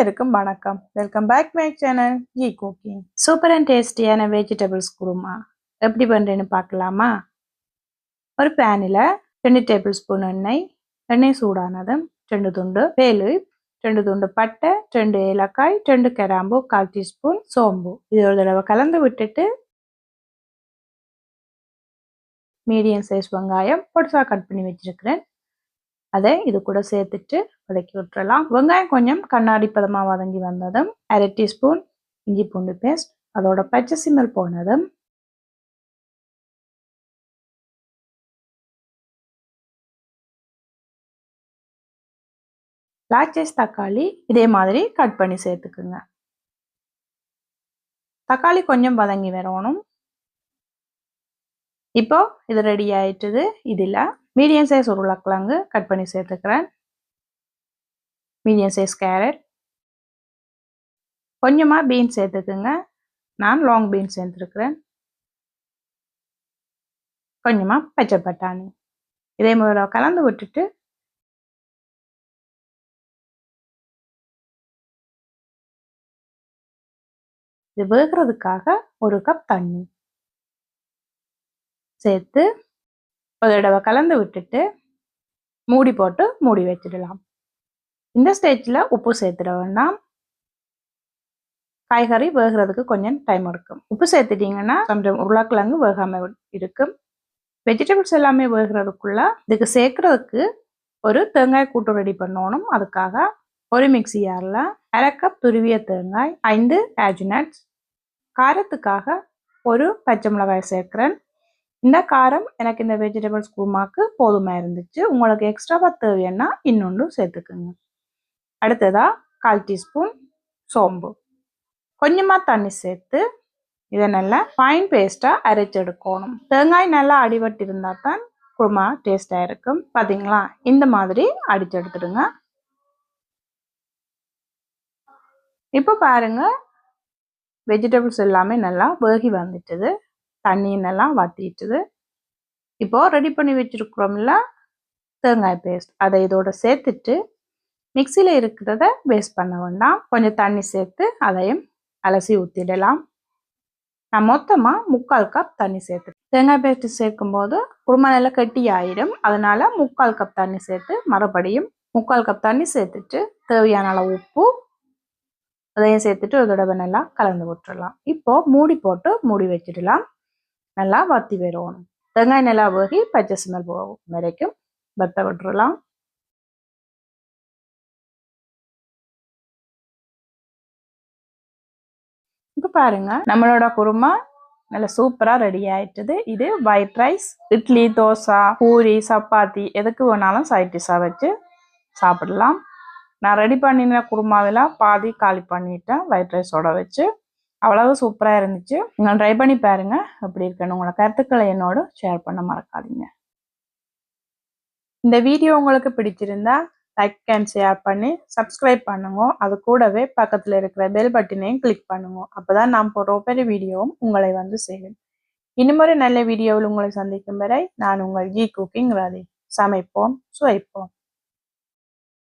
அனைவருக்கும் வணக்கம். Welcome back my channel G cooking super and டேஸ்டியான வெஜிடபிள்ஸ் குருமா. எப்படி பண்ணுறேன்னு பார்க்கலாமா? ஒரு பேனில் ரெண்டு டேபிள் ஸ்பூன் எண்ணெய் எண்ணெய் சூடானதும் ரெண்டு துண்டு வேலு ரெண்டு துண்டு பட்டை ரெண்டு ஏலக்காய் ரெண்டு கிராம்பு கால் டீஸ்பூன் சோம்பு. இது ஒரு தடவை கலந்து விட்டுட்டு மீடியம் சைஸ் வெங்காயம் பொடிசாக கட் பண்ணி வச்சிருக்கிறேன். அதை இது கூட சேர்த்துட்டு வதக்கி விட்டுறலாம். வெங்காயம் கொஞ்சம் கண்ணாடி பதமாக வதங்கி வந்ததும் அரை டீஸ்பூன் இஞ்சி பூண்டு பேஸ்ட் அதோட பச்சை சிம்மல் போனதும் லாச்சைஸ் தக்காளி இதே மாதிரி கட் பண்ணி சேர்த்துக்குங்க. தக்காளி கொஞ்சம் வதங்கி வரணும். இப்போ இது ரெடி ஆயிட்டுது. இதில் மீடியம் சைஸ் உருளைக்கிழங்கு கட் பண்ணி சேர்த்துக்கிறேன். Medium size carrot. கொஞ்சமாக பீன்ஸ் சேர்த்துக்குங்க. நான் லாங் பீன்ஸ் சேர்த்துருக்குறேன். கொஞ்சமாக பச்சை பட்டாணி. இதே முதல்ல கலந்து விட்டுட்டு இது வேகிறதுக்காக ஒரு கப் தண்ணி சேர்த்து ஒரு தடவை கலந்து விட்டுட்டு மூடி போட்டு மூடி வச்சிடலாம். இந்த ஸ்டேஜில் உப்பு சேர்த்துட வேண்டாம் காய்கறி வேகிறதுக்கு கொஞ்சம் டைம் எடுக்கும். உப்பு சேர்த்துட்டிங்கன்னா கொஞ்சம் உருளைக்கிழங்கு வேகாமல் இருக்கும். வெஜிடபிள்ஸ் எல்லாமே வேகிறதுக்குள்ள இதுக்கு சேர்க்கறதுக்கு ஒரு தேங்காய் கூட்டு ரெடி பண்ணணும். அதுக்காக ஒரு மிக்சி யாரில் அரை கப் துருவிய தேங்காய் ஐந்து ஆஜினட்ஸ் காரத்துக்காக ஒரு பச்சை மிளகாய் சேர்க்குறேன். இந்த காரம் எனக்கு இந்த வெஜிடபிள்ஸ் குருமாக்கு போதுமாக இருந்துச்சு. உங்களுக்கு எக்ஸ்ட்ராவாக தேவைன்னா இன்னொன்று சேர்த்துக்குங்க. அடுத்ததாக கால் டீஸ்பூன் சோம்பு. கொஞ்சமாக தண்ணி சேர்த்து இதை நல்லா ஃபைன் பேஸ்ட்டாக அரைச்சி எடுக்கணும். தேங்காய் நல்லா அடிபட்டு இருந்தால் தான் குருமா டேஸ்ட்டாக இருக்கும். பார்த்தீங்களா இந்த மாதிரி அடிச்சு எடுத்துடுங்க. இப்போ பாருங்க வெஜிடபிள்ஸ் எல்லாமே நல்லா வேகி வந்துட்டுது. தண்ணின்னெல்லாம் வற்றிட்டுது இப்போது ரெடி பண்ணி வச்சுருக்குறோம்ல தேங்காய் பேஸ்ட் அதை இதோட சேர்த்துட்டு மிக்சியில் இருக்கிறத வேஸ்ட் பண்ண வேண்டாம். கொஞ்சம் தண்ணி சேர்த்து அதையும் அலசி ஊற்றிடலாம் நான் மொத்தமாக முக்கால் கப் தண்ணி சேர்த்து தேங்காய் பேஸ்ட்டு சேர்க்கும்போது குருமா நல்லா கட்டி ஆயிடும். அதனால முக்கால் கப் தண்ணி சேர்த்து மறுபடியும் முக்கால் கப் தண்ணி சேர்த்துட்டு தேவையான அளவு உப்பு அதையும் சேர்த்துட்டு ஒரு தடவை நல்லா கலந்து விட்டுடலாம் இப்போது மூடி போட்டு மூடி வச்சிடலாம். நல்லா வத்தி வருவோம் தேங்காய் நல்லா போகி பச்சை ஸ்மெல் போகும் வரைக்கும். வத்த விட்டுறலாம். இப்போ பாருங்க நம்மளோட குருமா நல்ல சூப்பராக ரெடி ஆயிட்டுது. இது ஒயிட் ரைஸ் இட்லி தோசை பூரி சப்பாத்தி எதுக்கு வேணாலும் சைட் டிஷ்ஷாக வச்சு சாப்பிடலாம். நான் ரெடி பண்ணின குருமாவில் பாதி காலி பண்ணிட்டேன் ஒயிட் ரைஸோட வச்சு. அவ்வளவு சூப்பராக இருந்துச்சு. நீங்கள் ட்ரை பண்ணி பாருங்கள் எப்படி இருக்குன்னு உங்களோட கருத்துக்களை என்னோட ஷேர் பண்ண மறக்காதீங்க. இந்த வீடியோ உங்களுக்கு பிடிச்சிருந்தா லைக் அண்ட் ஷேர் பண்ணி சப்ஸ்கிரைப் பண்ணுங்க. அது கூடவே பக்கத்தில் இருக்கிற பெல் பட்டினையும் கிளிக் பண்ணுங்க. அப்போதான் நான் போகிற ஒவ்வொரு வீடியோவும் உங்களை வந்து சேரும். இன்னும் நல்ல வீடியோவில் உங்களை சந்திக்கும் வரை நான் உங்கள் ஜி குக்கிங் ராதி சமைப்போம் சுவைப்போம்.